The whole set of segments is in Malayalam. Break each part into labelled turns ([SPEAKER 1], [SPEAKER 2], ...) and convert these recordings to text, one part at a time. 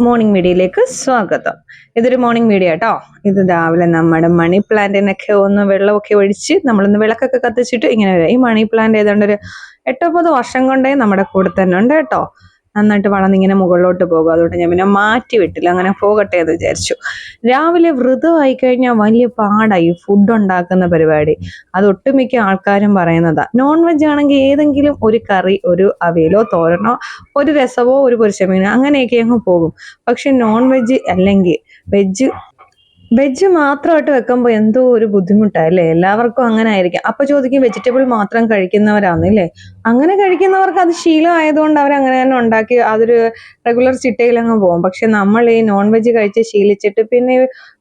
[SPEAKER 1] മോർണിംഗ് മീഡിയയിലേക്ക് സ്വാഗതം. ഇതൊരു മോർണിംഗ് മീഡിയ കേട്ടോ ഇത് രാവിലെ നമ്മുടെ മണി പ്ലാന്റിനൊക്കെ ഒന്ന് വെള്ളമൊക്കെ ഒഴിച്ച് നമ്മളൊന്ന് വിളക്കൊക്കെ കത്തിച്ചിട്ട് ഇങ്ങനെ വരാം. ഈ മണി പ്ലാന്റ് ഏതാണ്ട് ഒരു എട്ടൊമ്പത് വർഷം കൊണ്ടേ നമ്മുടെ കൂടെ തന്നെ ഉണ്ട് കേട്ടോ. നന്നായിട്ട് വളർന്നിങ്ങനെ മുകളിലോട്ട് പോകും. അതുകൊണ്ട് ഞാൻ പിന്നെ മാറ്റി വിട്ടില്ല. അങ്ങനെ പോകട്ടെ എന്ന് വിചാരിച്ചു. രാവിലെ വ്രതമായി കഴിഞ്ഞാൽ വലിയ പാടായി ഫുഡ് ഉണ്ടാക്കുന്ന പരിപാടി. അത് ഒട്ടുമിക്ക ആൾക്കാരും പറയുന്നതാ. നോൺ വെജ് ആണെങ്കിൽ ഏതെങ്കിലും ഒരു കറി ഒരു അവയിലോ തോരനോ ഒരു രസമോ ഒരു പൊരിച്ചമീനോ അങ്ങനെയൊക്കെ അങ്ങ് പോകും. പക്ഷെ നോൺ വെജ് അല്ലെങ്കിൽ വെജ് വെജ് മാത്രമായിട്ട് വെക്കുമ്പോൾ എന്തോ ഒരു ബുദ്ധിമുട്ടാണ് അല്ലേ? എല്ലാവർക്കും അങ്ങനെ ആയിരിക്കും. അപ്പൊ ചോദിക്കും വെജിറ്റബിൾ മാത്രം കഴിക്കുന്നവരാന്നില്ലേ അങ്ങനെ കഴിക്കുന്നവർക്ക് അത് ശീലമായതുകൊണ്ട് അവർ അങ്ങനെ തന്നെ ഉണ്ടാക്കി അതൊരു റെഗുലർ ചിട്ടയിൽ അങ്ങ് പോകും. പക്ഷെ നമ്മൾ ഈ നോൺ വെജ് കഴിച്ച് ശീലിച്ചിട്ട് പിന്നെ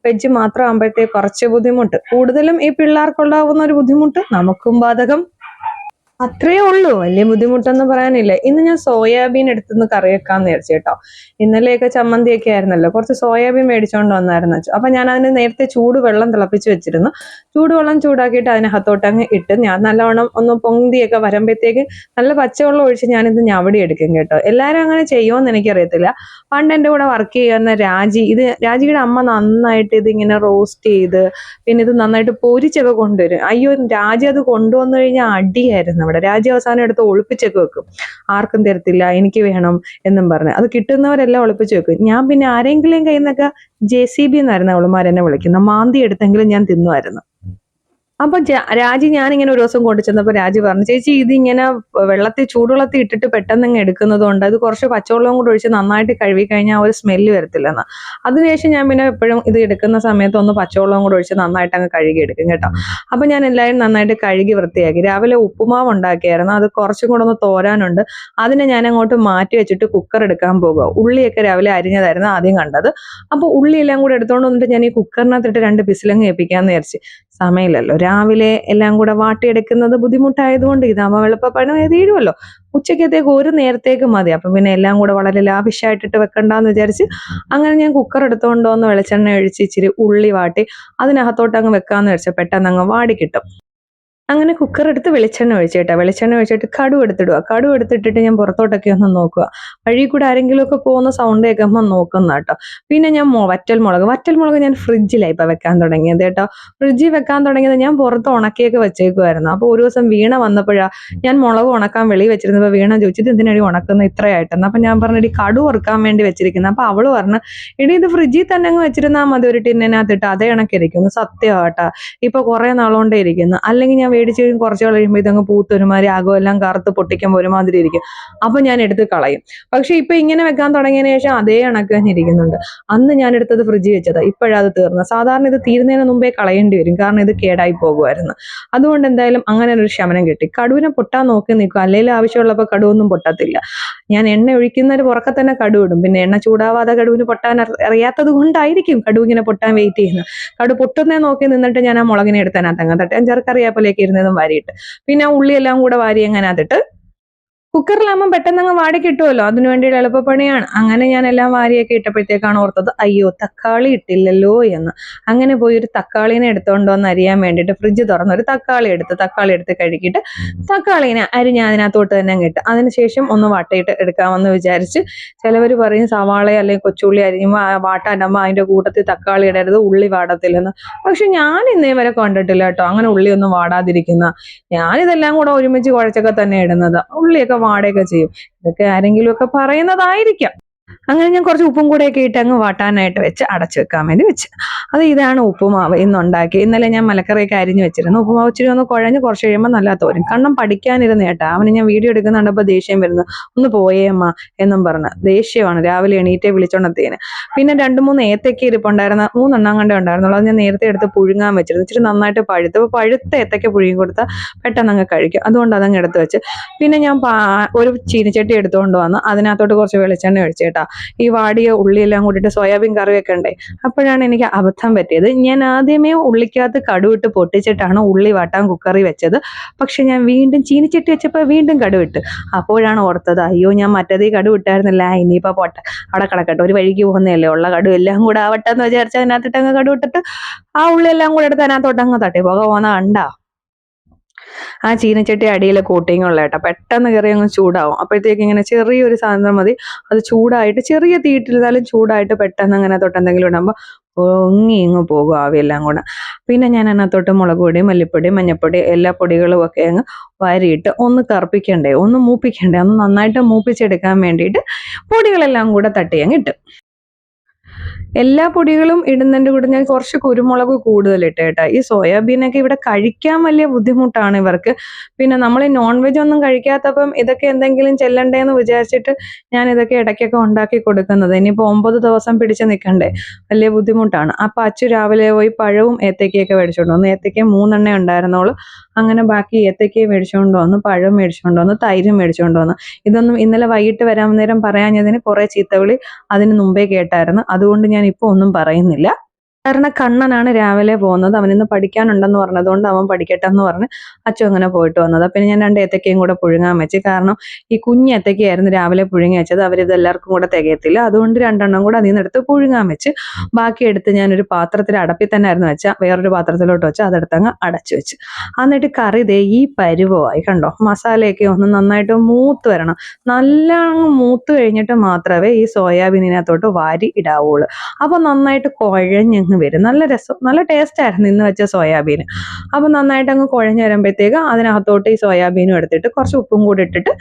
[SPEAKER 1] വെജ് മാത്രം ആകുമ്പോഴത്തേക്ക് കുറച്ച് ബുദ്ധിമുട്ട്. കൂടുതലും ഈ പിള്ളേർക്കുണ്ടാവുന്ന ഒരു ബുദ്ധിമുട്ട് നമുക്കും ബാധകം. അത്രേ ഉള്ളൂ. വലിയ ബുദ്ധിമുട്ടൊന്നും പറയാനില്ല. ഇന്ന് ഞാൻ സോയാബീൻ എടുത്തുനിന്ന് കറി വെക്കാന്ന് വിചാരിച്ചു കേട്ടോ. ഇന്നലെയൊക്കെ ചമ്മന്തിയൊക്കെ ആയിരുന്നല്ലോ. കുറച്ച് സോയാബീൻ മേടിച്ചോണ്ട് വന്നായിരുന്നു അപ്പൊ ഞാൻ അതിന് നേരത്തെ ചൂട് വെള്ളം തിളപ്പിച്ച് വെച്ചിരുന്നു. ചൂടുവെള്ളം ചൂടാക്കിയിട്ട് അതിനകത്തോട്ട് അങ്ങ് ഇട്ട് ഞാൻ നല്ലവണ്ണം ഒന്ന് പൊന്തിയൊക്കെ വരുമ്പോഴത്തേക്ക് നല്ല പച്ചവെള്ളം ഒഴിച്ച് ഞാനിത് ഞവടി എടുക്കും കേട്ടോ. എല്ലാവരും അങ്ങനെ ചെയ്യുമെന്ന് എനിക്കറിയത്തില്ല. പണ്ട് എന്റെ കൂടെ വർക്ക് ചെയ്യുന്ന രാജി ഇത് രാജിയുടെ അമ്മ നന്നായിട്ട് ഇതിങ്ങനെ റോസ്റ്റ് ചെയ്ത് പിന്നെ ഇത് നന്നായിട്ട് പൊരിച്ചൊക്കെ കൊണ്ടുവരും. അയ്യോ രാജി അത് കൊണ്ടുവന്നു കഴിഞ്ഞാൽ അടിയായിരുന്നു. അവിടെ രാജ്യം അവസാനം എടുത്ത് ഒളിപ്പിച്ചൊക്കെ വെക്കും. ആർക്കും തരത്തില്ല എനിക്ക് വേണം എന്നും പറഞ്ഞ്. അത് കിട്ടുന്നവരെല്ലാം ഒളിപ്പിച്ച് വെക്കും. ഞാൻ പിന്നെ ആരെങ്കിലും കയ്യിൽ നിന്നൊക്കെ ജെ സി ബി എന്നായിരുന്നു അവളുമാരെന്നെ വിളിക്കുന്നത്. മാന്തി എടുത്തെങ്കിലും ഞാൻ തിന്നുമായിരുന്നു. അപ്പൊ രാജി ഞാനിങ്ങനെ ഒരു ദിവസം കൊണ്ടു ചെന്നപ്പോ രാജി പറഞ്ഞു ചേച്ചി ഇതിങ്ങനെ വെള്ളത്തിൽ ചൂടുവെള്ളത്തിൽ ഇട്ടിട്ട് പെട്ടെന്ന് ഇങ്ങനെ എടുക്കുന്നത് കൊണ്ട് അത് കുറച്ച് പച്ചവെള്ളവും കൂടെ ഒഴിച്ച് നന്നായിട്ട് കഴുകി കഴിഞ്ഞാൽ ഒരു സ്മെല്ല് വരത്തില്ലെന്ന്. അതിനുശേഷം ഞാൻ പിന്നെ എപ്പോഴും ഇത് എടുക്കുന്ന സമയത്ത് ഒന്ന് പച്ചവെള്ളവും കൂടെ ഒഴിച്ച് നന്നായിട്ട് അങ്ങ് കഴുകി എടുക്കും കേട്ടോ. അപ്പൊ ഞാൻ എല്ലാവരും നന്നായിട്ട് കഴുകി വൃത്തിയാക്കി. രാവിലെ ഉപ്പുമാവ് ഉണ്ടാക്കിയായിരുന്നു അത് കുറച്ചും കൂടെ ഒന്ന് തോരാനുണ്ട്. അതിനെ ഞാൻ അങ്ങോട്ട് മാറ്റി വെച്ചിട്ട് കുക്കർ എടുക്കാൻ പോകുക ഉള്ളിയൊക്കെ രാവിലെ അരിഞ്ഞതായിരുന്നു ആദ്യം കണ്ടത്. അപ്പൊ ഉള്ളിയെല്ലാം കൂടെ എടുത്തോണ്ട് വന്നിട്ട് ഞാൻ ഈ കുക്കറിനകത്തിട്ട് രണ്ട് പിസിലങ്ങ് ഏൽപ്പിക്കാന്ന് വിചാരിച്ച്. സമയമില്ലല്ലോ. രാവിലെ എല്ലാം കൂടെ വാട്ടിയെടുക്കുന്നത് ബുദ്ധിമുട്ടായതുകൊണ്ട് ഇതാകുമ്പോൾ എളുപ്പപ്പണി തീരുമല്ലോ ഉച്ചക്കത്തേക്ക് ഒരു നേരത്തേക്ക് മതി. അപ്പം പിന്നെ എല്ലാം കൂടെ വളരെ ലാവിഷായിട്ടിട്ട് വെക്കണ്ടെന്ന് വിചാരിച്ച് അങ്ങനെ ഞാൻ കുക്കർ എടുത്തുകൊണ്ട് വന്ന് വെളിച്ചെണ്ണ ഒഴിച്ച് ഇച്ചിരി ഉള്ളി വാട്ടി അതിനകത്തോട്ട് അങ്ങ് വെക്കാന്ന് വെച്ചാൽ പെട്ടെന്ന് അങ്ങ് വാടി കിട്ടും. അങ്ങനെ കുക്കർ എടുത്ത് വെളിച്ചെണ്ണ ഒഴിച്ചിട്ടാ. വെളിച്ചെണ്ണ ഒഴിച്ചിട്ട് കടു എടുത്തിടുക. കടു എടുത്തിട്ടിട്ട് ഞാൻ പുറത്തോട്ടൊക്കെ ഒന്ന് നോക്കുക. വഴി കൂടെ ആരെങ്കിലും ഒക്കെ പോകുന്ന സൗണ്ട് കേൾക്കുമ്പോൾ നോക്കുന്ന കേട്ടോ. പിന്നെ ഞാൻ വറ്റൽ മുളക്. വറ്റൽ മുളക് ഞാൻ ഫ്രിഡ്ജിലാണ് ഇപ്പൊ വെക്കാൻ തുടങ്ങിയത് കേട്ടോ. ഫ്രിഡ്ജിൽ വെക്കാൻ തുടങ്ങിയത് ഞാൻ പുറത്ത് ഉണക്കിയൊക്കെ വെച്ചേക്കുമായിരുന്നു അപ്പോൾ ഒരു ദിവസം വീണ വന്നപ്പോഴാ ഞാൻ മുളക് ഉണക്കാൻ വെളി വെച്ചിരുന്നപ്പോൾ വീണ ചോദിച്ചിട്ട് ഇതിനടി ഉണക്കുന്നത് ഇത്രയായിട്ടെന്ന് അപ്പൊ ഞാൻ പറഞ്ഞു "എടി കടു ഉറക്കാൻ വേണ്ടി വെച്ചിരിക്കുന്നത് അപ്പൊ അവൾ പറഞ്ഞു ഇടി ഇത് ഫ്രിഡ്ജിൽ തന്നെ അങ്ങ് വെച്ചിരുന്നാൽ മതി ഒരു ടിന്നിനകത്തിട്ട്. അതേ കണക്കിരിക്കുന്നു. സത്യമാട്ടാ ഇപ്പൊ കുറെ നാളുകൊണ്ടേ ഇരിക്കുന്നു. അല്ലെങ്കിൽ ഞാൻ മേടിച്ച് കുറച്ച് കഴിയുമ്പോൾ ഇതങ്ങ് പൂത്ത് ഒരുമാതിരി ആകോ എല്ലാം കറുത്ത് പൊട്ടിക്കുമ്പോൾ ഒരുമാതിരി ഇരിക്കും. അപ്പൊ ഞാൻ എടുത്ത് കളയും. പക്ഷെ ഇപ്പൊ ഇങ്ങനെ വെക്കാൻ തുടങ്ങിയതിന് ശേഷം അതേ കണക്ക് തന്നെ ഇരിക്കുന്നുണ്ട്. അന്ന് ഞാൻ എടുത്തത് ഫ്രിഡ്ജ് വെച്ചത്. ഇപ്പോഴത് തീർന്നത്. സാധാരണ ഇത് തീരുന്നതിന് മുമ്പേ കളയേണ്ടി വരും. കാരണം ഇത് കേടായി പോകുമായിരുന്നു. അതുകൊണ്ട് എന്തായാലും അങ്ങനെ ഒരു ശമനം കിട്ടി. കടുവിനെ പൊട്ടാൻ നോക്കി നിൽക്കും. അല്ലെങ്കിൽ ആവശ്യമുള്ളപ്പോൾ കടുവൊന്നും പൊട്ടത്തില്ല. ഞാൻ എണ്ണ ഒഴിക്കുന്നതിന് പുറക്കെ തന്നെ കടു ഇടും. പിന്നെ എണ്ണ ചൂടാവാതെ കടുവിന് പൊട്ടാൻ അറി- അറിയാത്തത് കൊണ്ടായിരിക്കും കടുവിങ്ങനെ പൊട്ടാൻ വെയിറ്റ് ചെയ്യുന്നത്. കടു പൊട്ടുന്നേ നോക്കി നിന്നിട്ട് ഞാൻ ആ മുളകിനെ എടുത്തതിനകത്ത് അങ്ങ് തട്ടി. അഞ്ചാറ് കറിയാപ്പലേക്ക് ഇരുന്നതും വാരിയിട്ട്. പിന്നെ ഉള്ളിയെല്ലാം കൂടെ വാരി അങ്ങനെ അതിട്ട് കുക്കറിലാകുമ്പോൾ പെട്ടെന്ന് അങ്ങ് വാടി കിട്ടുമല്ലോ അതിനു വേണ്ടിയുള്ള എളുപ്പപ്പണിയാണ്. അങ്ങനെ ഞാൻ എല്ലാം വാരിയൊക്കെ ഇട്ടപ്പോഴത്തേക്കാണ് ഓർത്തത് അയ്യോ തക്കാളി ഇട്ടില്ലല്ലോ എന്ന്. അങ്ങനെ പോയി ഒരു തക്കാളിനെ എടുത്തോണ്ടോ എന്ന് അറിയാൻ വേണ്ടിയിട്ട് ഫ്രിഡ്ജ് തുറന്ന് ഒരു തക്കാളി എടുത്ത് തക്കാളി എടുത്ത് കഴുകിയിട്ട് തക്കാളിനെ അരിഞ്ഞ് അതിനകത്തോട്ട് തന്നെ ഇട്ട്. അതിനുശേഷം ഒന്ന് വാട്ടയിട്ട് എടുക്കാമെന്ന് വിചാരിച്ച് ചിലവർ പറയും സവാള അല്ലെങ്കിൽ കൊച്ചുള്ളി അരിയുമ്പോൾ വാട്ടാനാകുമ്പോൾ അതിന്റെ കൂട്ടത്തിൽ തക്കാളി ഇടരുത് ഉള്ളി വാടത്തില്ലെന്ന്. പക്ഷെ ഞാൻ ഇന്നേ വരെ കണ്ടിട്ടില്ല കേട്ടോ അങ്ങനെ ഉള്ളി ഒന്നും വാടാതിരിക്കുന്ന. ഞാനിതെല്ലാം കൂടെ ഒരുമിച്ച് കുഴച്ചൊക്കെ തന്നെ ഇടുന്നത്. ഉള്ളിയൊക്കെ വാടുകയൊക്കെ ചെയ്യും. ഇതൊക്കെ ആരെങ്കിലും ഒക്കെ പറയുന്നതായിരിക്കാം. അങ്ങനെ ഞാൻ കുറച്ച് ഉപ്പും കൂടെയൊക്കെ ഇട്ട് അങ്ങ് വാട്ടാനായിട്ട് വെച്ച് അടച്ചു വെക്കാൻ വേണ്ടി വെച്ച്. അത് ഇതാണ് ഉപ്പുമാവ് ഇന്നുണ്ടാക്കി ഇന്നലെ ഞാൻ മലക്കറിയൊക്കെ അരിഞ്ഞു വെച്ചിരുന്നു. ഉപ്പുമാവ് ഇച്ചിരി ഒന്ന് കുഴഞ്ഞ് കുറച്ച് കഴിയുമ്പോൾ നല്ല തോരും. കണ്ണം പഠിക്കാനിരുന്ന കേട്ടാ. അവന് ഞാൻ വീഡിയോ എടുക്കുന്നുണ്ടപ്പോൾ ദേഷ്യം വരുന്നു. ഒന്ന് പോയേ അമ്മ എന്നും പറഞ്ഞ്. ദേഷ്യമാണ്. രാവിലെ എണീറ്റേ വിളിച്ചോണ്ടത്തേന്. പിന്നെ രണ്ട് മൂന്ന് ഏത്തക്ക ഇരിപ്പുണ്ടായിരുന്ന മൂന്നെണ്ണം കണ്ടേ ഉണ്ടായിരുന്നുള്ളൂ. അത് ഞാൻ നേരത്തെ എടുത്ത് പുഴുങ്ങാൻ വെച്ചിരുന്നു. ഇച്ചിരി നന്നായിട്ട് പഴുത്ത്. അപ്പോൾ പഴുത്ത ഏത്തക്ക പുഴുങ്ങി കൊടുത്താൽ പെട്ടെന്ന് അങ്ങ് കഴിക്കും. അതുകൊണ്ട് അതങ്ങ് എടുത്ത് വെച്ച്. പിന്നെ ഞാൻ ഒരു ചീനിച്ചട്ടി എടുത്തുകൊണ്ട് വന്ന് അതിനകത്തോട്ട് കുറച്ച് വെളിച്ചെണ്ണ ഒഴിച്ച് കേട്ടാ. ഈ വാടിയ ഉള്ളിയെല്ലാം കൂട്ടിയിട്ട് സോയാബീൻ കറിയൊക്കെ ഉണ്ടേ. അപ്പോഴാണ് എനിക്ക് അബദ്ധം പറ്റിയത്. ഞാൻ ആദ്യമേ ഉള്ളിക്കകത്ത് കടുവിട്ട് പൊട്ടിച്ചിട്ടാണ് ഉള്ളി വാട്ടാൻ കുക്കറി വെച്ചത്. പക്ഷെ ഞാൻ വീണ്ടും ചീനിച്ചട്ടി വെച്ചപ്പോൾ വീണ്ടും കടുവിട്ട്. അപ്പോഴാണ് ഓർത്തത് അയ്യോ ഞാൻ മറ്റേതീ കടുവിട്ടായിരുന്നില്ല ഇനിയിപ്പോൾ പോട്ടെ. അവിടെ കിടക്കട്ടെ. ഒരു വഴിക്ക് പോകുന്നതല്ലേ ഉള്ള കടു എല്ലാം കൂടെ ആവട്ടെ എന്ന് വിചാരിച്ചാൽ അതിനകത്തിട്ട് അങ്ങ് കടുവിട്ടിട്ട് ആ ഉള്ളി എല്ലാം കൂടെ എടുത്ത് അതിനകത്തോട്ട് അങ്ങ് തട്ടി. പോകാൻ പോകുന്ന കണ്ടാ? ആ ചീനച്ചട്ടി അടിയിൽ കോട്ടിങ് ഉള്ള കേട്ടോ. പെട്ടെന്ന് കയറി അങ്ങ് ചൂടാവും. അപ്പോഴത്തേക്ക് ഇങ്ങനെ ചെറിയൊരു സാധനം മതി. അത് ചൂടായിട്ട് ചെറിയ തീയിട്ടിരുന്നാലും ചൂടായിട്ട് പെട്ടെന്ന് അങ്ങനെ തൊട്ടെന്തെങ്കിലും ഇടുമ്പോൾ പൊങ്ങി ഇങ്ങ് പോകും ആവിയെല്ലാം കൂടെ. പിന്നെ ഞാൻ അതിനകത്തോട്ട് മുളക് പൊടി മല്ലിപ്പൊടി മഞ്ഞപ്പൊടി എല്ലാ പൊടികളും ഒക്കെ അങ്ങ് വാരിയിട്ട് ഒന്ന് കറുപ്പിക്കണ്ടേ ഒന്ന് മൂപ്പിക്കണ്ടേ ഒന്ന് നന്നായിട്ട് മൂപ്പിച്ചെടുക്കാൻ വേണ്ടിയിട്ട് പൊടികളെല്ലാം കൂടെ തട്ടി അങ്ങ് ഇട്ട്. എല്ലാ പൊടികളും ഇടുന്നതിന്റെ കൂടെ ഞാൻ കുറച്ച് കുരുമുളക് കൂടുതൽ ഇട്ടേട്ടാ ഈ സോയാബീനൊക്കെ ഇവിടെ കഴിക്കാൻ വലിയ ബുദ്ധിമുട്ടാണ് ഇവർക്ക്. പിന്നെ നമ്മൾ നോൺ വെജ് ഒന്നും കഴിക്കാത്തപ്പം ഇതൊക്കെ എന്തെങ്കിലും ചെല്ലണ്ടേന്ന് വിചാരിച്ചിട്ട് ഞാൻ ഇതൊക്കെ ഇടയ്ക്കൊക്കെ ഉണ്ടാക്കി കൊടുക്കുന്നത്. ഇനിയിപ്പോൾ ഒമ്പത് ദിവസം പിടിച്ച് നിൽക്കണ്ടേ വലിയ ബുദ്ധിമുട്ടാണ്. അപ്പം അച്ചു രാവിലെ പോയി പഴവും ഏത്തക്കയൊക്കെ മേടിച്ചുകൊണ്ട് വന്നു. ഏത്തക്ക മൂന്നെണ്ണേ ഉണ്ടായിരുന്നോളൂ അങ്ങനെ ബാക്കി ഏത്തക്കയും മേടിച്ചുകൊണ്ട് വന്നു പഴം മേടിച്ചുകൊണ്ട് വന്നു തൈരും മേടിച്ചുകൊണ്ട് വന്നു. ഇതൊന്നും ഇന്നലെ വൈകിട്ട് വരാൻ നേരം പറയാഞ്ഞതിന് കുറേ ചീത്തവിളി അതിന് മുമ്പേ കേട്ടായിരുന്നു. അതുകൊണ്ട് ഞാൻ ഇപ്പോൾ ഒന്നും പറയുന്നില്ല. കാരണം കണ്ണനാണ് രാവിലെ പോകുന്നത്. അവനിന്ന് പഠിക്കാനുണ്ടെന്ന് പറഞ്ഞതുകൊണ്ട് അവൻ പഠിക്കട്ടെ എന്ന് പറഞ്ഞ് അച്ഛൻ അങ്ങനെ പോയിട്ട് വന്നത്. പിന്നെ ഞാൻ രണ്ട് ഏത്തക്കയും കൂടെ പുഴുങ്ങാൻ വെച്ച്. കാരണം ഈ കുഞ്ഞ് ഏത്തക്കയായിരുന്നു രാവിലെ പുഴുങ്ങി വെച്ചത്. അവരിത് എല്ലാവർക്കും കൂടെ തികയത്തില്ല. അതുകൊണ്ട് രണ്ടെണ്ണം കൂടെ അതിൽ നിന്നെടുത്ത് പുഴുങ്ങാൻ വെച്ച്. ബാക്കി എടുത്ത് ഞാനൊരു പാത്രത്തിൽ അടപ്പിൽ തന്നെ ആയിരുന്നു വെച്ചാൽ വേറൊരു പാത്രത്തിലോട്ട് വെച്ച് അതെടുത്ത് അങ്ങ് അടച്ചു വെച്ച്. എന്നിട്ട് കറി ദേ ഈ പരുവമായി കണ്ടോ? മസാലയൊക്കെ ഒന്ന് നന്നായിട്ട് മൂത്ത് വരണം. നല്ല മൂത്ത് കഴിഞ്ഞിട്ട് മാത്രമേ ഈ സോയാബീനിനകത്തോട്ട് വാരി ഇടാവുള്ളൂ. അപ്പൊ നന്നായിട്ട് കുഴഞ്ഞങ്ങ് വരും. നല്ല രസം നല്ല ടേസ്റ്റ് ആയിരുന്നു ഇന്ന് വെച്ച സോയാബീൻ അപ്പോൾ നന്നായിട്ട് അങ്ങ് കുഴഞ്ഞ് വരുമ്പോഴത്തേക്ക് അതിനകത്തോട്ട് ഈ സോയാബീനും എടുത്തിട്ട് കുറച്ച് ഉപ്പും കൂടി ഇട്ടിട്ട്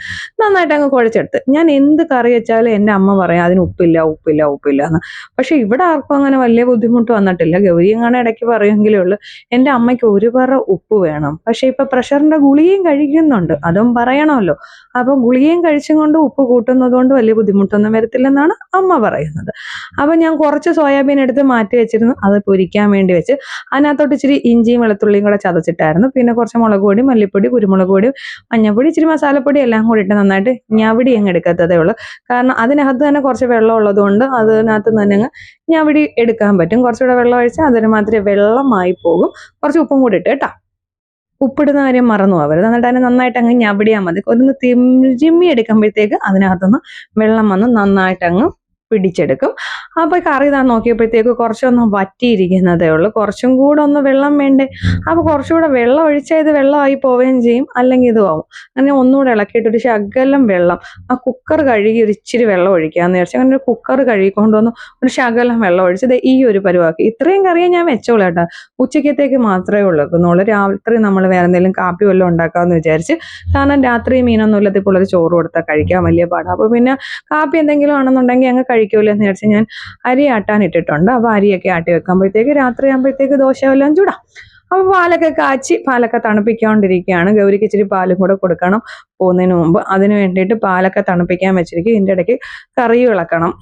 [SPEAKER 1] നന്നായിട്ട് അങ്ങ് കുഴച്ചെടുത്ത്. ഞാൻ എന്ത് കറി വെച്ചാലും എന്റെ അമ്മ പറയും അതിന് ഉപ്പില്ല ഉപ്പില്ല ഉപ്പില്ല എന്ന്. പക്ഷെ ഇവിടെ ആർക്കും അങ്ങനെ വലിയ ബുദ്ധിമുട്ട് വന്നിട്ടില്ല. ഗൗരി ഇടയ്ക്ക് പറയുമെങ്കിലേ ഉള്ളൂ എന്റെ അമ്മയ്ക്ക് ഒരു പറ ഉപ്പ് വേണം. പക്ഷെ ഇപ്പൊ പ്രഷറിന്റെ ഗുളിയും കഴിക്കുന്നുണ്ട്. അതും പറയണമല്ലോ. അപ്പോൾ കഴിച്ചും കൊണ്ട് ഉപ്പ് കൂട്ടുന്നത് കൊണ്ട് വലിയ ബുദ്ധിമുട്ടൊന്നും വരത്തില്ലെന്നാണ് അമ്മ പറയുന്നത്. അപ്പോൾ ഞാൻ കുറച്ച് സോയാബീൻ എടുത്ത് മാറ്റി വെച്ചിരുന്നു. അത് പൊരിക്കാൻ വേണ്ടി വെച്ച് അതിനകത്തോട്ട് ഇച്ചിരി ഇഞ്ചിയും വെളുത്തുള്ളിയും കൂടെ ചതച്ചിട്ടായിരുന്നു. പിന്നെ കുറച്ച് മുളക് പൊടി മല്ലിപ്പൊടി കുരുമുളക് പൊടി മഞ്ഞൾപ്പൊടി ഇച്ചിരി മസാലപ്പൊടി എല്ലാം കൂടി ഇട്ട് നന്നായിട്ട് ഞവിടി അങ്ങ് എടുക്കത്തതേ ഉള്ളൂ. കാരണം അതിനകത്ത് തന്നെ കുറച്ച് വെള്ളം ഉള്ളതുകൊണ്ട് അതിനകത്ത് തന്നെ അങ്ങ് ഞവിടി എടുക്കാൻ പറ്റും. കുറച്ചുകൂടെ വെള്ളം ഒഴിച്ചാൽ അതിന് വെള്ളമായി പോകും. കുറച്ച് ഉപ്പും കൂടി ഇട്ട് കേട്ടോ. ഉപ്പിടുന്ന കാര്യം മറന്നു പോകരുത്. എന്നിട്ട് അതിനെ നന്നായിട്ട് അങ്ങ് ഞവിടിയാൽ മതി. ഒന്ന് തിരുമ്മി എടുക്കുമ്പോഴത്തേക്ക് അതിനകത്തുനിന്ന് വെള്ളം വന്ന് നന്നായിട്ട് അങ്ങ് പിടിച്ചെടുക്കും. അപ്പോൾ കറി താൻ നോക്കിയപ്പോഴത്തേക്ക് കുറച്ചൊന്നും വറ്റിയിരിക്കുന്നതേ ഉള്ളൂ. കുറച്ചും കൂടെ ഒന്ന് വെള്ളം വേണ്ടേ? അപ്പോൾ കുറച്ചുകൂടെ വെള്ളം ഒഴിച്ചാൽ ഇത് വെള്ളമായി പോവുകയും ചെയ്യും. അല്ലെങ്കിൽ ഇതും ആവും. അങ്ങനെ ഒന്നുകൂടെ ഇളക്കിയിട്ട് ഒരു ശകലം വെള്ളം. ആ കുക്കർ കഴുകി ഒരു ഇച്ചിരി വെള്ളം ഒഴിക്കാമെന്ന് വിചാരിച്ചു. അങ്ങനെ ഒരു കുക്കർ കഴുകിക്കൊണ്ട് വന്ന് ഒരു ശകലം വെള്ളം ഒഴിച്ച് ദേ ഈ ഒരു പരിവാക്കി. ഇത്രയും കറിയെ ഞാൻ വെച്ചോളൂ കേട്ടോ. ഉച്ചക്കത്തേക്ക് മാത്രമേ ഉള്ളൂ രാത്രി നമ്മൾ വേറെ എന്തെങ്കിലും കാപ്പി വല്ലതും ഉണ്ടാക്കാമെന്ന് വിചാരിച്ച് കാരണം രാത്രി മീനൊന്നും ഇല്ലാത്ത ഇപ്പോൾ ഒരു ചോറ് കൊടുത്താൽ കഴിക്കാൻ വലിയ പാടാണ് അപ്പോൾ പിന്നെ കാപ്പി എന്തെങ്കിലും ആണെന്നുണ്ടെങ്കിൽ അങ്ങ് കഴിക്കുമല്ലോ എന്ന് വിചാരിച്ച് ഞാൻ അരി ആട്ടാൻ ഇട്ടിട്ടുണ്ട്. അപ്പോൾ അരിയൊക്കെ ആട്ടി വെക്കുമ്പോഴത്തേക്ക് രാത്രി ആകുമ്പോഴത്തേക്ക് ദോശ വല്ലതും ചൂടാം. അപ്പോൾ പാലൊക്കെ കാച്ചി പാലൊക്കെ തണുപ്പിക്കൊണ്ടിരിക്കുകയാണ്. ഗൗരിക്ക് ഇച്ചിരി പാലും കൂടെ കൊടുക്കണം പോകുന്നതിന് മുമ്പ്. അതിന് വേണ്ടിയിട്ട് പാലൊക്കെ തണുപ്പിക്കാൻ വെച്ചിരിക്കും ഇതിന്റെ ഇടയ്ക്ക് കറി വിളക്കണം.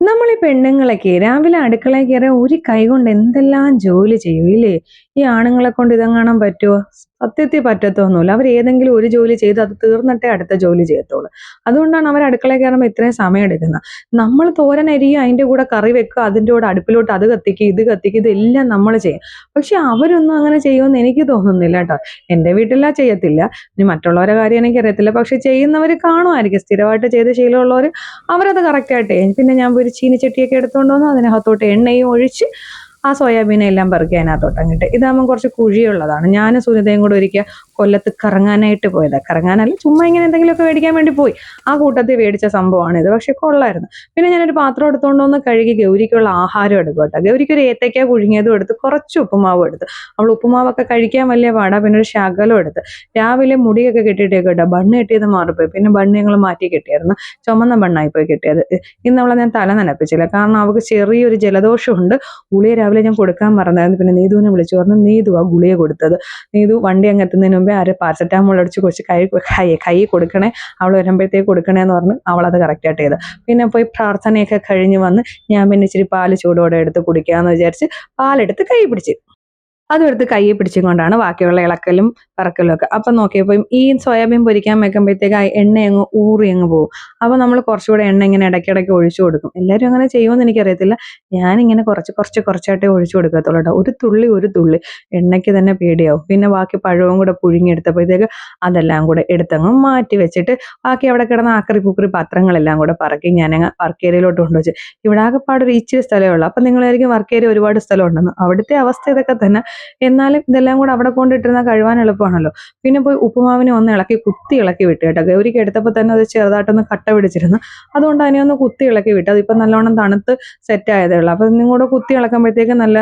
[SPEAKER 1] നമ്മൾ ഈ പെണ്ണുങ്ങളൊക്കെ രാവിലെ അടുക്കളയിൽ കയറി ഒരു കൈ കൊണ്ട് എന്തെല്ലാം ജോലി ചെയ്യൂ ഇല്ലേ? ഈ ആണുങ്ങളെ കൊണ്ട് ഇതെങ്ങാനും പറ്റുമോ സത്യത്തിൽ പറ്റത്തൊന്നുമില്ല. അവർ ഏതെങ്കിലും ഒരു ജോലി ചെയ്ത് അത് തീർന്നിട്ടേ അടുത്ത ജോലി ചെയ്യത്തുള്ളൂ. അതുകൊണ്ടാണ് അവർ അടുക്കളയിൽ കയറുമ്പോൾ ഇത്രയും സമയം എടുക്കുന്നത്. നമ്മൾ തോരൻ അരിയും അതിന്റെ കൂടെ കറി വെക്കുക അതിന്റെ കൂടെ അടുപ്പിലോട്ട് അത് കത്തിക്കുക ഇത് കത്തിക്കുക ഇതെല്ലാം നമ്മൾ ചെയ്യും. പക്ഷെ അവരൊന്നും അങ്ങനെ ചെയ്യുമെന്ന് എനിക്ക് തോന്നുന്നില്ല കേട്ടോ. എന്റെ വീട്ടിലാ ചെയ്യത്തില്ല. ഇനി മറ്റുള്ളവരെ കാര്യം എനിക്കറിയത്തില്ല പക്ഷെ ചെയ്യുന്നവർ കാണുമായിരിക്കും. സ്ഥിരമായിട്ട് ചെയ്ത് ശീലമുള്ളവർ അവരത് കറക്റ്റായിട്ട് ചെയ്യും. പിന്നെ ഞാൻ ഒരു ചീനിച്ചട്ടിയൊക്കെ എടുത്തുകൊണ്ട് വന്ന് അതിനകത്തോട്ട് എണ്ണയും ഒഴിച്ച് ആ സോയാബീനെ എല്ലാം പെറുക്കി അതിനകത്തോട്ട് അങ്ങിട്ട് ഇതാകുമ്പോൾ കുറച്ച് കുഴിയുള്ളതാണ്. ഞാൻ സുനിതയും കൂടെ ഒരിക്കൽ കൊല്ലത്ത് കറങ്ങാനായിട്ട് പോയത്. കറങ്ങാനല്ല ചുമ്മാ ഇങ്ങനെ എന്തെങ്കിലുമൊക്കെ മേടിക്കാൻ വേണ്ടി പോയി. ആ കൂട്ടത്തിൽ മേടിച്ച ഇത് പക്ഷെ കൊള്ളായിരുന്നു. പിന്നെ ഞാനൊരു പാത്രം എടുത്തുകൊണ്ട് ഒന്ന് കഴുകി ഗൗരിക്കുള്ള ആഹാരം എടുക്കും കേട്ടോ. ഗൗരിക്ക് ഒരു ഏത്തയ്ക്ക കുഴുങ്ങിയതും എടുത്ത് കുറച്ച് ഉപ്പുമാവും എടുത്ത്. അവൾ ഉപ്പുമാവൊക്കെ കഴിക്കാൻ വലിയ പാടാ. പിന്നെ ഒരു ശകലം എടുത്ത്. രാവിലെ മുടിയൊക്കെ കെട്ടിയിട്ടേക്ക് കേട്ടോ. ബണ്ണ് കെട്ടിയത് മാറിപ്പോയി. പിന്നെ ബണ്ണ് ഞങ്ങൾ മാറ്റി കെട്ടിയായിരുന്നു. ചുമന്ന ബണ്ണായി പോയി കിട്ടിയത്. ഇന്ന് അവളെ ഞാൻ തല നനപ്പിച്ചില്ല. കാരണം അവൾക്ക് ചെറിയൊരു ജലദോഷമുണ്ട്. ഗുളിയെ രാവിലെ ഞാൻ കൊടുക്കാൻ മറന്നായിരുന്നു. പിന്നെ നീതുവിനെ വിളിച്ചു പറഞ്ഞു നീതു ആ ഗുളിയെ കൊടുത്തത്. നീതു വണ്ടി അങ്ങ് എത്തുന്നതിന് മുമ്പേ ആര് പാരസെറ്റാമോൾ അടിച്ച് കൊച്ചു കൈ കൈ കൈ കൊടുക്കണേ അവൾ വരുമ്പോഴത്തേക്ക് കൊടുക്കണേ എന്ന് പറഞ്ഞ് അവളത് കറക്റ്റായിട്ട് ചെയ്ത്. പിന്നെ പോയി പ്രാർത്ഥനയൊക്കെ കഴിഞ്ഞ് വന്ന് ഞാൻ പിന്നെ ഇച്ചിരി പാൽ ചൂടോടെ എടുത്ത് കുടിക്കാമെന്ന് വിചാരിച്ച് പാലെടുത്ത് കൈ പിടിച്ച്. അതും എടുത്ത് കൈ പിടിച്ചും കൊണ്ടാണ് ബാക്കിയുള്ള ഇളക്കലും പറക്കലും ഒക്കെ അപ്പം ഈ സോയാബീൻ പൊരിക്കാൻ വെക്കുമ്പോഴത്തേക്ക് ആ എണ്ണ അങ്ങ് ഊറി അങ്ങ് പോകും. അപ്പോൾ നമ്മൾ കുറച്ചുകൂടെ എണ്ണ ഇങ്ങനെ ഇടയ്ക്കിടയ്ക്ക് ഒഴിച്ചു കൊടുക്കും. എല്ലാവരും അങ്ങനെ ചെയ്യുമെന്ന് എനിക്കറിയത്തില്ല. ഞാനിങ്ങനെ കുറച്ച് കുറച്ച് കുറച്ചായിട്ട് ഒഴിച്ചു കൊടുക്കത്തുള്ളൂ കേട്ടോ. ഒരു തുള്ളി ഒരു തുള്ളി. എണ്ണയ്ക്ക് തന്നെ പേടിയാവും. പിന്നെ ബാക്കി പഴവും കൂടെ പുഴുങ്ങിയെടുത്തപ്പോഴത്തേക്ക് അതെല്ലാം കൂടെ എടുത്തങ്ങ് മാറ്റി വെച്ചിട്ട് ബാക്കി അവിടെ കിടന്ന ആക്കറി പൂക്കറി പത്രങ്ങളെല്ലാം കൂടെ പറക്കി ഞാനങ്ങ് വർക്കേരിയയിലോട്ട് കൊണ്ടുവച്ച്. ഇവിടെ ആകെപ്പാട് ഒരു ഇച്ചിരി സ്ഥലമേ ഉള്ളൂ. അപ്പം നിങ്ങളായിരിക്കും വർക്കേരിയ ഒരുപാട് സ്ഥലം ഉണ്ടെന്ന്. അവിടുത്തെ അവസ്ഥ ഇതൊക്കെ തന്നെ. എന്നാലും ഇതെല്ലാം കൂടെ അവിടെ കൊണ്ടിട്ടിരുന്ന കഴിവാൻ എളുപ്പമാണ്. കിടക്കുവാണല്ലോ പിന്നെ പോയി ഉപ്പുമാവിനെ ഒന്ന് ഇളക്കി കുത്തി ഇളക്കി വിട്ടു കേട്ടോ. ഗൗരിക്ക് എടുത്തപ്പോൾ തന്നെ അത് ചെറുതായിട്ടൊന്ന് കട്ട പിടിച്ചിരുന്നു. അതുകൊണ്ട് അതിനെ ഒന്ന് കുത്തി ഇളക്കി വിട്ടു. അതിപ്പോൾ നല്ലോണം തണുത്ത് സെറ്റ് ആയതേ ഉള്ളൂ. അപ്പോൾ ഇന്നും കൂടെ കുത്തി ഇളക്കുമ്പോഴത്തേക്ക് നല്ല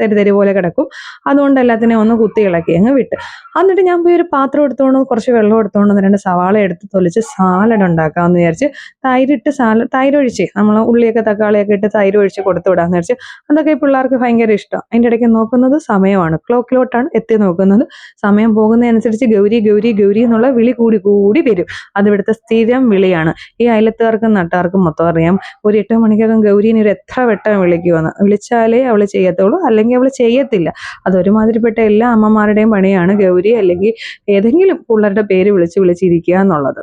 [SPEAKER 1] തരി തരി പോലെ കിടക്കും. അതുകൊണ്ട് എല്ലാത്തിനെയും ഒന്ന് കുത്തി ഇളക്കി അങ്ങ് വിട്ട്. എന്നിട്ട് ഞാൻ പോയി ഒരു പാത്രം എടുത്തോണ്ട് കുറച്ച് വെള്ളം എടുത്തോണ്ട് രണ്ട് സവാള എടുത്ത് തൊലിച്ച് സാലഡ് ഉണ്ടാക്കാമെന്ന് വിചാരിച്ച് തൈരിട്ട് സാല തൈരൊഴിച്ച് നമ്മൾ ഉള്ളിയൊക്കെ തക്കാളിയൊക്കെ ഇട്ട് തൈരൊഴിച്ച് കൊടുത്തു വിടാമെന്ന് വിചാരിച്ച്. അതൊക്കെ ഈ പിള്ളേർക്ക് ഭയങ്കര ഇഷ്ടം. അതിന്റെ ഇടയ്ക്ക് നോക്കുന്നത് സമയമാണ്. ക്ലോക്കിലോട്ടാണ് എത്തി നോക്കുന്നത്. സമയം പോകുന്നതനുസരിച്ച് ഗൗരി ഗൗരി ഗൗരി എന്നുള്ള വിളി കൂടി കൂടി വരും. അത് ഇവിടുത്തെ സ്ഥിരം വിളിയാണ്. ഈ അയലത്തുകാർക്കും നട്ടാർക്കും മൊത്തം അറിയാം. ഒരു എട്ട് മണിക്കകം ഗൗരിനെ ഒരു എത്ര വെട്ടം വിളിക്കുമെന്ന് വിളിച്ചാലേ അവൾ ചെയ്യത്തുള്ളൂ. അല്ലെങ്കിൽ അവൾ ചെയ്യത്തില്ല. അതൊരുമാതിരിപ്പെട്ട എല്ലാ അമ്മമാരുടെയും പണിയാണ് ഗൗരി അല്ലെങ്കിൽ ഏതെങ്കിലും പിള്ളേരുടെ പേര് വിളിച്ച് വിളിച്ചിരിക്കുക എന്നുള്ളത്.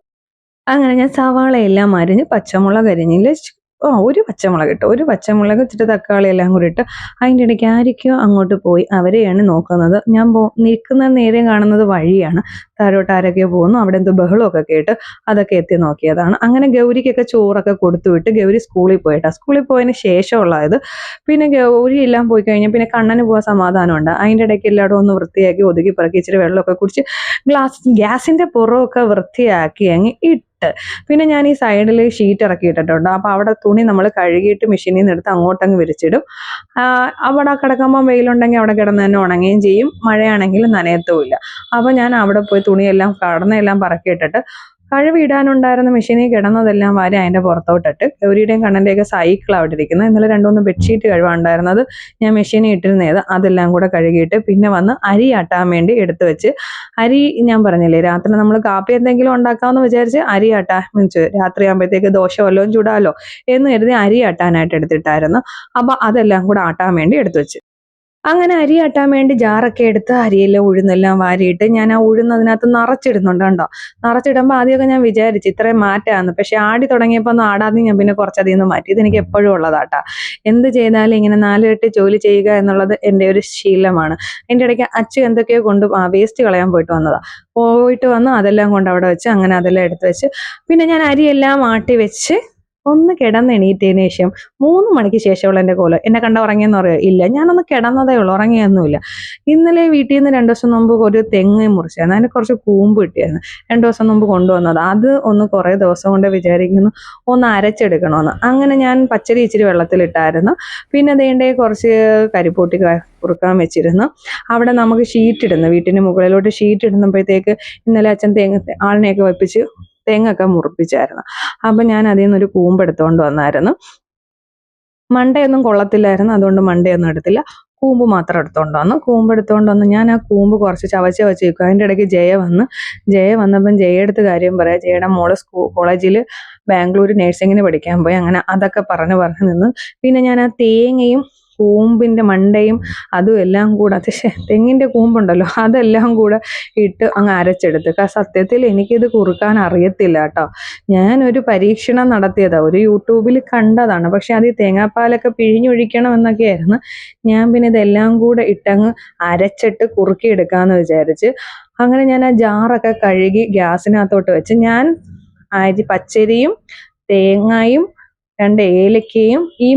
[SPEAKER 1] അങ്ങനെ ഞാൻ സവാളയെല്ലാം അരിഞ്ഞ് പച്ചമുളക് അരിഞ്ഞില്ല ആ ഒരു പച്ചമുളക് ഇട്ട് ഒരു പച്ചമുളക് ഇച്ചിട്ട് തക്കാളി എല്ലാം കൂടി ഇട്ട് അതിന്റെ ഇടയ്ക്ക് ആരൊക്കെയോ അങ്ങോട്ട് പോയി അവരെയാണ് നോക്കുന്നത്. ഞാൻ പോ നിൽക്കുന്ന നേരെ കാണുന്നത് വഴിയാണ്. താഴോട്ട് ആരൊക്കെയോ പോകുന്നു. അവിടെ എന്തോ ബഹളമൊക്കെ കേട്ട് അതൊക്കെ എത്തി നോക്കിയതാണ്. അങ്ങനെ ഗൗരിക്കൊക്കെ ചോറൊക്കെ കൊടുത്തു വിട്ട് ഗൗരി സ്കൂളിൽ പോയിട്ടാ. സ്കൂളിൽ പോയതിന് ശേഷമുള്ളത് പിന്നെ ഗൗരി എല്ലാം പോയി കഴിഞ്ഞാൽ പിന്നെ കണ്ണന് പോകാൻ സമാധാനമുണ്ട്. അതിന്റെ ഇടയ്ക്ക് എല്ലായിടും ഒന്ന് വൃത്തിയാക്കി ഒതുക്കി പറക്കി ഇച്ചിരി വെള്ളമൊക്കെ കുടിച്ച് ഗ്ലാസ് ഗ്യാസിന്റെ പുറമൊക്കെ വൃത്തിയാക്കി അങ്ങ് ഇട്ട്. പിന്നെ ഞാൻ ഈ സൈഡിൽ ഷീറ്റ് ഇറക്കി ഇട്ടിട്ടുണ്ട്. അപ്പോൾ അവിടെ തുണി നമ്മൾ കഴുകിയിട്ട് മെഷീനിൽ നിന്ന് എടുത്ത് അങ്ങോട്ടങ്ങ് വിരിച്ചിടും. അവിടെ കിടക്കുമ്പോൾ വെയിലുണ്ടെങ്കിൽ അവിടെ കിടന്ന് തന്നെ ഉണങ്ങുകയും ചെയ്യും. മഴയാണെങ്കിൽ നനയത്തുമില്ല. അപ്പോൾ ഞാൻ അവിടെ പോയി തുണിയെല്ലാം കടന്നെല്ലാം പറക്കിയിട്ടിട്ട് കഴുവിടാനുണ്ടായിരുന്ന മെഷീനിൽ കിടന്നതെല്ലാം വാരി അതിന്റെ പുറത്തോട്ടിട്ട് ഗൗരിയുടെയും കണ്ണന്റെയൊക്കെ സൈക്കിൾ അവിടെ ഇരിക്കുന്നത്. ഇന്നലെ രണ്ടുമൂന്ന് ബെഡ്ഷീറ്റ് കഴുകാനുണ്ടായിരുന്നത് ഞാൻ മെഷീനിൽ ഇട്ടിരുന്നത് അതെല്ലാം കൂടെ കഴുകിയിട്ട് പിന്നെ വന്ന് അരി ആട്ടാൻ വേണ്ടി എടുത്തു വെച്ച് അരി ഞാൻ പറഞ്ഞില്ലേ രാത്രി നമ്മൾ കാപ്പി എന്തെങ്കിലും ഉണ്ടാക്കാമെന്ന് വിചാരിച്ച് അരി ആട്ടാൻ വെച്ച് രാത്രി ആകുമ്പോഴത്തേക്ക് ദോശ വല്ലതും ചൂടാലോ എന്ന് കരുതി അരി ആട്ടാനായിട്ട് എടുത്തിട്ടായിരുന്നു. അപ്പോൾ അതെല്ലാം കൂടെ ആട്ടാൻ വേണ്ടി എടുത്തു വെച്ച്. അങ്ങനെ അരി ആട്ടാൻ വേണ്ടി ജാറൊക്കെ എടുത്ത് അരിയെല്ലാം ഉഴുന്നെല്ലാം വാരിയിട്ട് ഞാൻ ആ ഉഴുന്നതിനകത്ത് നിറച്ചിടുന്നുണ്ട് കണ്ടോ? നിറച്ചിടുമ്പോൾ ആദ്യമൊക്കെ ഞാൻ വിചാരിച്ചു ഇത്രയും മാറ്റാന്ന്. പക്ഷെ ആടി തുടങ്ങിയപ്പോൾ ഒന്നും ആടാതെ ഞാൻ പിന്നെ കുറച്ചധികം ഒന്ന് മാറ്റി. ഇതെനിക്ക് എപ്പോഴും ഉള്ളതാട്ടാ. എന്ത് ചെയ്താലും ഇങ്ങനെ നാലിരട്ടി ജോലി ചെയ്യുക എന്നുള്ളത് എന്റെ ഒരു ശീലമാണ്. എന്റെ ഇടയ്ക്ക് അച്ഛൻ എന്തൊക്കെയോ കൊണ്ട് വേസ്റ്റ് കളയാൻ പോയിട്ട് വന്നതാ. പോയിട്ട് വന്ന് അതെല്ലാം കൊണ്ട് അവിടെ വെച്ച് അങ്ങനെ അതെല്ലാം എടുത്ത് വെച്ച്. പിന്നെ ഞാൻ അരിയെല്ലാം ആട്ടി വെച്ച് ഒന്ന് കിടന്ന് എണീറ്റതിന് ശേഷം മൂന്ന് മണിക്ക് ശേഷമുള്ള എന്റെ കോൽ. എന്നെ കണ്ട ഉറങ്ങിയെന്ന് പറയുക ഇല്ല. ഞാനൊന്ന് കിടന്നതേ ഉള്ളൂ. ഉറങ്ങിയൊന്നുമില്ല. ഇന്നലെ വീട്ടിൽ നിന്ന് രണ്ട് ദിവസം മുമ്പ് ഒരു തെങ്ങ് മുറിച്ചായിരുന്നു. അതിന് കുറച്ച് കൂമ്പ് കിട്ടിയായിരുന്നു. രണ്ട് ദിവസം മുമ്പ് കൊണ്ടുവന്നത്. അത് ഒന്ന് കുറേ ദിവസം കൊണ്ട് വിചാരിക്കുന്നു ഒന്ന് അരച്ചെടുക്കണമെന്ന്. അങ്ങനെ ഞാൻ പച്ചരി ഇച്ചിരി വെള്ളത്തിലിട്ടായിരുന്നു. പിന്നെ അതേണ്ടേ കുറച്ച് കരിപ്പൂട്ടി കുറുക്കാൻ വെച്ചിരുന്നു. അവിടെ നമുക്ക് ഷീറ്റ് ഇടുന്നു വീട്ടിന് മുകളിലോട്ട് ഷീറ്റ് ഇടുന്നപ്പോഴത്തേക്ക് ഇന്നലെ അച്ഛൻ തേങ്ങ ആളിനെയൊക്കെ വെപ്പിച്ച് തേങ്ങൊക്കെ മുറിപ്പിച്ചായിരുന്നു. അപ്പം ഞാൻ അതിൽ നിന്നൊരു കൂമ്പ് എടുത്തുകൊണ്ട് വന്നായിരുന്നു. മണ്ടയൊന്നും കൊള്ളത്തില്ലായിരുന്നു. അതുകൊണ്ട് മണ്ടയൊന്നും എടുത്തില്ല. കൂമ്പ് മാത്രം എടുത്തുകൊണ്ട് വന്നു. കൂമ്പ് എടുത്തുകൊണ്ട് വന്ന് ഞാൻ ആ കൂമ്പ് കുറച്ച് ചവച്ച് വെച്ച് വയ്ക്കും അതിന്റെ ഇടയ്ക്ക് ജയ വന്ന് ജയ വന്നപ്പം ജയ എടുത്ത് കാര്യം പറയാം. ജയയുടെ മോൾ സ്കൂ കോളേജിൽ ബാംഗ്ലൂർ നഴ്സിങ്ങിന് പഠിക്കാൻ പോയി. അങ്ങനെ അതൊക്കെ പറഞ്ഞു പറഞ്ഞു നിന്ന്. പിന്നെ ഞാൻ ആ തേങ്ങയും കൂമ്പിന്റെ മണ്ടയും അതും എല്ലാം കൂടെ അത് തെങ്ങിന്റെ കൂമ്പുണ്ടല്ലോ അതെല്ലാം കൂടെ ഇട്ട് അങ്ങ് അരച്ചെടുത്ത്. സത്യത്തിൽ എനിക്കിത് കുറുക്കാൻ അറിയത്തില്ല കേട്ടോ. ഞാനൊരു പരീക്ഷണം നടത്തിയതാണ് ഒരു യൂട്യൂബിൽ കണ്ടതാണ്. പക്ഷെ അത് ഈ തേങ്ങാപ്പാലൊക്കെ പിഴിഞ്ഞൊഴിക്കണം എന്നൊക്കെയായിരുന്നു ഞാൻ പിന്നെ ഇതെല്ലാം കൂടെ ഇട്ടങ്ങ് അരച്ചിട്ട് കുറുക്കിയെടുക്കാമെന്ന് വിചാരിച്ച് അങ്ങനെ ഞാൻ ആ ജാറൊക്കെ കഴുകി ഗ്യാസിനകത്തോട്ട് വെച്ച് ഞാൻ അരി പച്ചരിയും തേങ്ങയും രണ്ട് ഏലക്കയും ഈ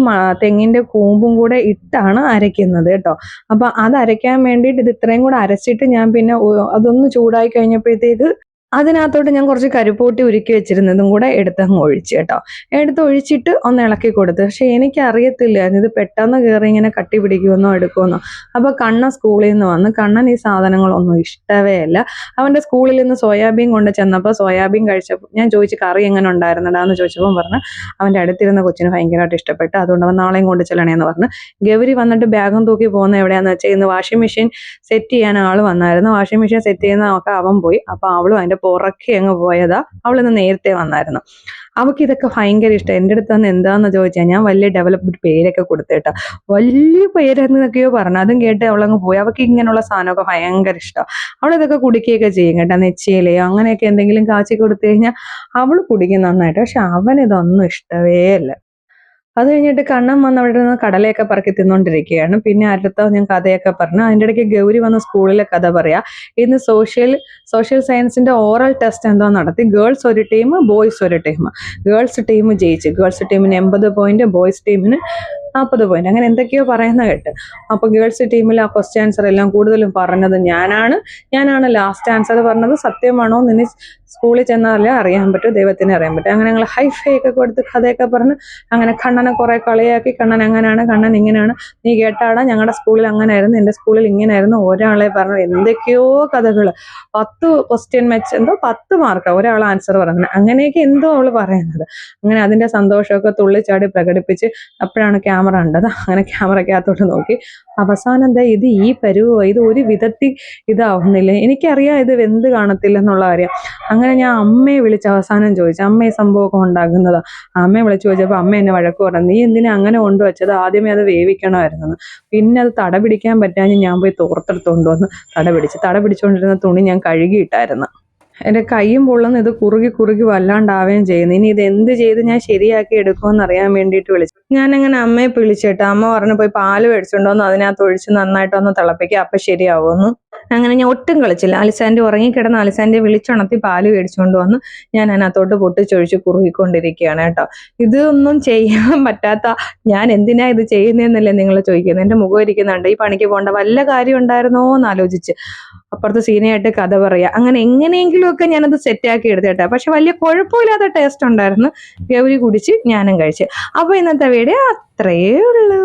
[SPEAKER 1] തെങ്ങിന്റെ കൂമ്പും കൂടെ ഇട്ടാണ് അരയ്ക്കുന്നത് കേട്ടോ. അപ്പൊ അത് അരയ്ക്കാൻ വേണ്ടിയിട്ട് ഇത് ഇത്രയും കൂടെ അരച്ചിട്ട് ഞാൻ പിന്നെ അതൊന്ന് ചൂടായി കഴിഞ്ഞപ്പോഴത്തേക്ക് അതിനകത്തോട്ട് ഞാൻ കുറച്ച് കരിപ്പൂട്ടി ഉരുക്കി വെച്ചിരുന്നതും കൂടെ എടുത്തങ്ങ് ഒഴിച്ച് കേട്ടോ. എടുത്ത് ഒഴിച്ചിട്ട് ഒന്ന് ഇളക്കി കൊടുത്ത്. പക്ഷെ എനിക്ക് അറിയത്തില്ലായിരുന്നു ഇത് പെട്ടെന്ന് കയറി ഇങ്ങനെ കട്ടി പിടിക്കുമെന്നോ എടുക്കുമെന്നോ. അപ്പൊ കണ്ണൻ സ്കൂളിൽ നിന്ന് വന്ന്. കണ്ണൻ ഈ സാധനങ്ങളൊന്നും ഇഷ്ടവേ അല്ല. അവന്റെ സ്കൂളിൽ നിന്ന് സോയാബീൻ കൊണ്ട് ചെന്നപ്പോൾ സോയാബീൻ കഴിച്ചപ്പോൾ ഞാൻ ചോദിച്ചു കറി എങ്ങനെ ഉണ്ടായിരുന്നടാ എന്ന് ചോദിച്ചപ്പോൾ പറഞ്ഞു അവന്റെ അടുത്തിരുന്ന കൊച്ചിന് ഭയങ്കരമായിട്ട് ഇഷ്ടപ്പെട്ടു. അതുകൊണ്ട് അവൻ നാളെയും കൊണ്ട് ചെല്ലണേന്ന് പറഞ്ഞു. ഗൗരി വന്നിട്ട് ബാഗും തൂക്കി പോകുന്ന എവിടെയാന്ന് വെച്ചാൽ ഇന്ന് വാഷിംഗ് മെഷീൻ സെറ്റ് ചെയ്യാൻ ആൾ വന്നായിരുന്നു. വാഷിംഗ് മെഷീൻ സെറ്റ് ചെയ്യുന്നതൊക്കെ അവൻ പോയി. അപ്പൊ അവളും അതിന്റെ ഉറക്കെ അങ്ങ് പോയതാ. അവൾ ഇന്ന് നേരത്തെ വന്നായിരുന്നു. അവൾക്ക് ഇതൊക്കെ ഭയങ്കര ഇഷ്ടം. എന്റെ അടുത്ത് വന്ന് എന്താന്ന് ചോദിച്ചാൽ ഞാൻ വലിയ ഡെവലപ്ഡ് പേരൊക്കെ കൊടുത്തേട്ടാ വലിയ പേരെന്നൊക്കെയോ പറഞ്ഞു. അതും കേട്ട് അവളങ്ങ് പോയി. അവൾക്ക് ഇങ്ങനെയുള്ള സാധനമൊക്കെ ഭയങ്കര ഇഷ്ടം. അവളിതൊക്കെ കുടിക്കുകയൊക്കെ ചെയ്യും കേട്ടോ. നെച്ചിയിലയോ അങ്ങനെയൊക്കെ എന്തെങ്കിലും കാച്ചി കൊടുത്തു കഴിഞ്ഞാൽ അവൾ കുടിക്കും നന്നായിട്ട്. പക്ഷെ അവനിതൊന്നും ഇഷ്ടവേ അല്ല അത് കഴിഞ്ഞിട്ട് കണ്ണൻ വന്ന് അവിടെ നിന്ന് കടലയൊക്കെ പറക്കി തിന്നുകൊണ്ടിരിക്കുകയാണ് പിന്നെ അടുത്ത ഞാൻ കഥയൊക്കെ പറഞ്ഞു. അതിന്റെ ഇടയ്ക്ക് ഗൗരി വന്ന് സ്കൂളിലെ കഥ പറയാ. ഇന്ന് സോഷ്യൽ സോഷ്യൽ സയൻസിന്റെ ഓറൽ ടെസ്റ്റ് എന്തോ നടത്തി. ഗേൾസ് ഒരു ടീം ബോയ്സ് ഒരു ടീം ഗേൾസ് ടീം ജയിച്ചു. ഗേൾസ് ടീമിന് എൺപത് പോയിന്റ് ബോയ്സ് ടീമിന് നാൽപ്പത് പോയിന്റ് അങ്ങനെ എന്തൊക്കെയോ പറയുന്ന കേട്ട്. അപ്പോൾ ഗേൾസ് ടീമിൽ ആ ഫസ്റ്റ് ആൻസർ എല്ലാം കൂടുതലും പറഞ്ഞത് ഞാനാണ്. ഞാനാണ് ലാസ്റ്റ് ആൻസർ പറഞ്ഞത്. സത്യമാണോ നിന്നെ സ്കൂളിൽ ചെന്നാലേ അറിയാൻ പറ്റും ദൈവത്തിന് അറിയാൻ പറ്റും. അങ്ങനെ ഞങ്ങൾ ഹൈഫൈ ഒക്കെ കൊടുത്ത് കഥയൊക്കെ പറഞ്ഞ് അങ്ങനെ കണ്ണനെ കുറെ കളിയാക്കി. കണ്ണൻ അങ്ങനെയാണ് കണ്ണൻ ഇങ്ങനെയാണ്. നീ കേട്ടാടാ ഞങ്ങളുടെ സ്കൂളിൽ അങ്ങനെ ആയിരുന്നു എന്റെ സ്കൂളിൽ ഇങ്ങനെയായിരുന്നു ഒരാളെ പറഞ്ഞു എന്തൊക്കെയോ കഥകൾ പത്ത് ക്വസ്റ്റ്യൻ മെച്ച് എന്തോ പത്ത് മാർക്ക് ഒരാൾ ആൻസർ പറഞ്ഞു അങ്ങനെയൊക്കെ എന്തോ അവൾ പറയുന്നത്. അങ്ങനെ അതിന്റെ സന്തോഷമൊക്കെ തുള്ളിച്ചാടി പ്രകടിപ്പിച്ച് അപ്പോഴാണ് ക്യാമറ കണ്ടത് അങ്ങനെ ക്യാമറയ്ക്കകത്തോട്ട് നോക്കി. അവസാനം എന്താ ഇത് ഈ പരുവോ ഇത് ഒരു വിധത്തിൽ ഇതാവുന്നില്ല. എനിക്കറിയാം ഇത് വെന്ത് കാണത്തില്ല എന്നുള്ള കാര്യം. അങ്ങനെ ഞാൻ അമ്മയെ വിളിച്ച് അവസാനം ചോദിച്ചു. അമ്മ ഈ സംഭവമൊക്കെ ഉണ്ടാക്കുന്നതാ. അമ്മയെ വിളിച്ച് ചോദിച്ചപ്പോൾ അമ്മ എന്നെ വഴക്ക് പറഞ്ഞു. നീ എന്തിനെ അങ്ങനെ കൊണ്ടുവച്ചത്? ആദ്യമേ അത് വേവിക്കണമായിരുന്നു പിന്നെ അത് തട പിടിക്കാൻ പറ്റാഞ്ഞ് ഞാൻ പോയി തോർത്തെടുത്തുകൊണ്ട് വന്ന് തട പിടിച്ച്. തട പിടിച്ചുകൊണ്ടിരുന്ന തുണി ഞാൻ കഴുകിയിട്ടായിരുന്നു. എന്റെ കൈയും പൊള്ളുന്ന. ഇത് കുറുകി കുറുകി വല്ലാണ്ടാവുകയും ചെയ്യുന്നു. ഇനി ഇത് എന്ത് ചെയ്ത് ഞാൻ ശരിയാക്കി എടുക്കുമെന്ന് അറിയാൻ വേണ്ടിയിട്ട് വിളിച്ചു ഞാനങ്ങനെ അമ്മയെ വിളിച്ചിട്ട് അമ്മ പറഞ്ഞു പോയി പാൽ മേടിച്ചുകൊണ്ടോന്ന് അതിനകത്ത് ഒഴിച്ച് നന്നായിട്ടൊന്ന് തിളപ്പിക്കുക അപ്പം ശരിയാവുമെന്ന്. അങ്ങനെ ഞാൻ ഒട്ടും കളിച്ചില്ല. അലിസാന്റെ ഉറങ്ങിക്കിടന്ന് അലിസാന്റെ വിളിച്ചുണർത്തി പാൽ മേടിച്ചുകൊണ്ട് വന്ന്. ഞാൻ അതിനകത്തോട്ട് പൊട്ടിച്ചൊഴിച്ച് കുറുകിക്കൊണ്ടിരിക്കുകയാണ് കേട്ടോ. ഇതൊന്നും ചെയ്യാൻ പറ്റാത്ത ഞാൻ എന്തിനാ ഇത് ചെയ്യുന്നതെന്നല്ലേ നിങ്ങൾ ചോദിക്കുന്നത്? എന്റെ മുഖം ഇരിക്കുന്നുണ്ട്. ഈ പണിക്ക് പോകേണ്ട വല്ല കാര്യം ഉണ്ടായിരുന്നോ എന്ന് ആലോചിച്ച് അപ്പുറത്ത് സീനയായിട്ട് കഥ പറയുക അങ്ങനെ എങ്ങനെയെങ്കിലുമൊക്കെ ഞാനത് സെറ്റാക്കി എടുത്തേട്ടെ പക്ഷെ വലിയ കുഴപ്പമില്ലാത്ത ടേസ്റ്റ് ഉണ്ടായിരുന്നു. ഗൗരി കുടിച്ച് ഞാനും കഴിച്ച്. അപ്പോൾ ഇന്നത്തെ വീഡിയോ അത്രയേ ഉള്ളൂ.